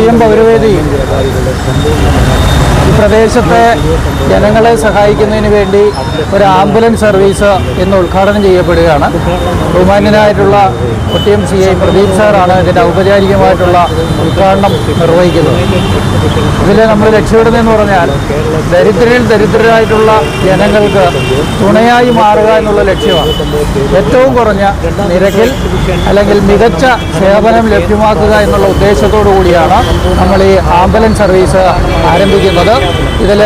കൊട്ടിയം പൗരവേദി പ്രദേശത്തെ ജനങ്ങളെ സഹായിക്കുന്നതിന് വേണ്ടി ഒരു ആംബുലൻസ് സർവീസ് ഇന്ന് ഉദ്ഘാടനം ചെയ്യപ്പെടുകയാണ്. ബഹുമാന്യനായിട്ടുള്ള കൊട്ടിയം സി ഐ പ്രദീപ് സാറാണ് ഇതിന്റെ ഔപചാരികമായിട്ടുള്ള ഉദ്ഘാടനം നിർവഹിക്കുന്നത്. ഇതിൽ നമ്മൾ ലക്ഷ്യമിടുന്നതെന്ന് പറഞ്ഞാൽ ദരിദ്രരിൽ ദരിദ്രരായിട്ടുള്ള ജനങ്ങൾക്ക് തുണയായി മാറുക എന്നുള്ള ലക്ഷ്യമാണ്. ഏറ്റവും കുറഞ്ഞ നിരക്കിൽ അല്ലെങ്കിൽ മികച്ച സേവനം ലഭ്യമാക്കുക എന്നുള്ള ഉദ്ദേശത്തോടു കൂടിയാണ് നമ്മൾ ഈ ആംബുലൻസ് സർവീസ് ആരംഭിക്കുന്നത്. ഇതിൽ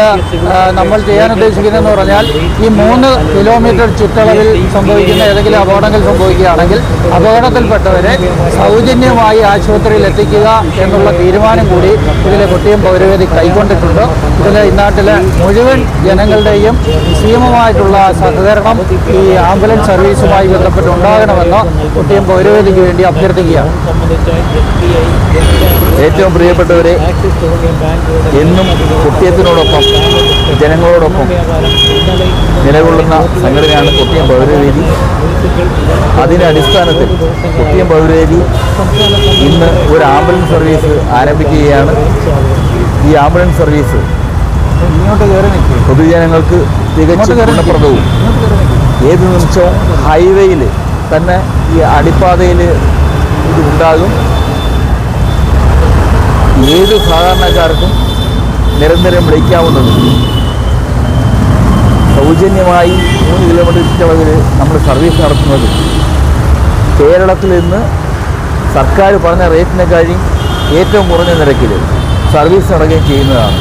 നമ്മൾ ചെയ്യാൻ ഉദ്ദേശിക്കുന്നതെന്ന് പറഞ്ഞാൽ ഈ മൂന്ന് കിലോമീറ്റർ ചുറ്റളവിൽ സംഭവിക്കുന്ന ഏതെങ്കിലും അപകടങ്ങൾ സംഭവിക്കുകയാണെങ്കിൽ അപകടത്തിൽപ്പെട്ടവരെ സൗജന്യമായി ആശുപത്രിയിൽ എത്തിക്കുക എന്നുള്ള തീരുമാനം കൂടി ഇതിലെ കുട്ടിയും പൗരവേദി കൈക്കൊണ്ടിട്ടുണ്ട്. ഇതിൽ ഇന്നാട്ടിലെ മുഴുവൻ ജനങ്ങളുടെയും നിസീമമായിട്ടുള്ള സഹകരണം ഈ ആംബുലൻസ് സർവീസുമായി ബന്ധപ്പെട്ട് ഉണ്ടാകണമെന്ന് കുട്ടിയും പൗരവേദിക്ക് വേണ്ടി അഭ്യർത്ഥിക്കുകയാണ്. ഏറ്റവും പ്രിയപ്പെട്ടവരെ എന്നും കുട്ടിയത്തിനോടൊപ്പം ജനങ്ങളോടൊപ്പം നിലകൊള്ളുന്ന സംഘടനയാണ് കുട്ടിയം പൗരവേദി അതിന്റെ അടിസ്ഥാനത്തിൽ കുട്ടിയം പൗരവേദി ഇന്ന് ഒരു ആംബുലൻസ് സർവീസ് ആരംഭിക്കുകയാണ്. ഈ ആംബുലൻസ് സർവീസ് ഇങ്ങോട്ട് കയറി പൊതുജനങ്ങൾക്ക് തികച്ചും ഗുണപ്രദവും. ഏത് നിമിഷവും ഹൈവേയിൽ തന്നെ ഈ അടിപ്പാതയിൽ ഇത് ഉണ്ടാകും. ഏത് സാധാരണക്കാർക്കും നിരന്തരം വിളിക്കാവുന്നതും സൗജന്യമായി മൂന്ന് കിലോമീറ്റർ ചുറ്റളവിൽ നമ്മൾ സർവീസ് നടത്തുന്നത്. കേരളത്തിൽ നിന്ന് സർക്കാർ പറഞ്ഞ റേറ്റിനെക്കാളും ഏറ്റവും കുറഞ്ഞ നിരക്കിൽ സർവീസ് നടക്കുകയും ചെയ്യുന്നതാണ്.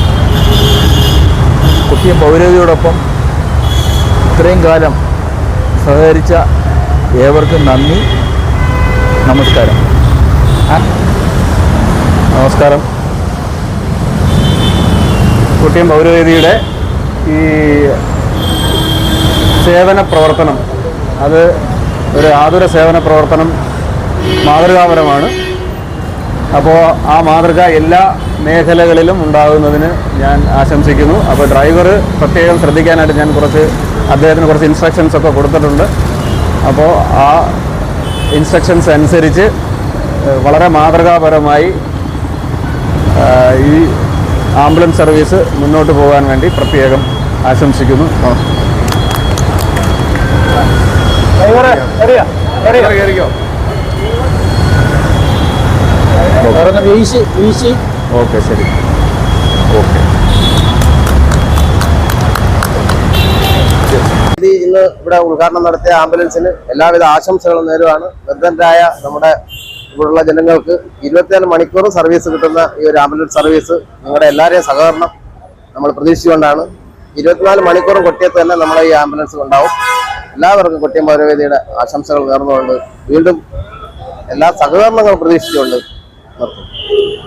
കുട്ടിയും പൗരതയോടൊപ്പം ഇത്രയും കാലം സഹകരിച്ച ഏവർക്കും നന്ദി. നമസ്കാരം? നമസ്കാരം. കുട്ടിയം പൗരവേദിയുടെ ഈ സേവന പ്രവർത്തനം അത് ഒരു ആതുര സേവന പ്രവർത്തനം മാതൃകാപരമാണ്. അപ്പോൾ ആ മാതൃക എല്ലാ മേഖലകളിലും ഉണ്ടാകുന്നതിന് ഞാൻ ആശംസിക്കുന്നു. അപ്പോൾ ഡ്രൈവർ പ്രത്യേകം ശ്രദ്ധിക്കാനായിട്ട് ഞാൻ കുറച്ച് അദ്ദേഹത്തിന് കുറച്ച് ഇൻസ്ട്രക്ഷൻസ് ഒക്കെ കൊടുത്തിട്ടുണ്ട്. അപ്പോൾ ആ ഇൻസ്ട്രക്ഷൻസ് അനുസരിച്ച് വളരെ മാതൃകാപരമായി ഈ ആംബുലൻസ് സർവീസ് മുന്നോട്ട് പോകാൻ വേണ്ടി പ്രത്യേകം ആശംസിക്കുന്നു. പറഞ്ഞ വീശി വീശി ഓക്കെ ശരി. ഓക്കെ. ഇന്ന് ഇവിടെ ഉദ്ഘാടനം നടത്തിയ ആംബുലൻസിന് എല്ലാവിധ ആശംസകളും നേരുവാണ്. നിർദ്ധനരായ നമ്മുടെ ഇവിടെയുള്ള ജനങ്ങൾക്ക് ഇരുപത്തിനാല് മണിക്കൂർ സർവീസ് കിട്ടുന്ന ഈ ഒരു ആംബുലൻസ് സർവീസ് നിങ്ങളുടെ എല്ലാവരെയും സഹകരണം നമ്മൾ പ്രതീക്ഷിച്ചുകൊണ്ടാണ്. ഇരുപത്തിനാല് മണിക്കൂറും കൊട്ടിയത്ത് തന്നെ നമ്മുടെ ഈ ആംബുലൻസ് ഉണ്ടാവും എല്ലാവർക്കും കൊട്ടിയം പൗരവേദിയുടെ ആശംസകൾ നേർന്നുകൊണ്ട് വീണ്ടും എല്ലാ സഹകരണങ്ങളും പ്രതീക്ഷിച്ചുകൊണ്ട് Norte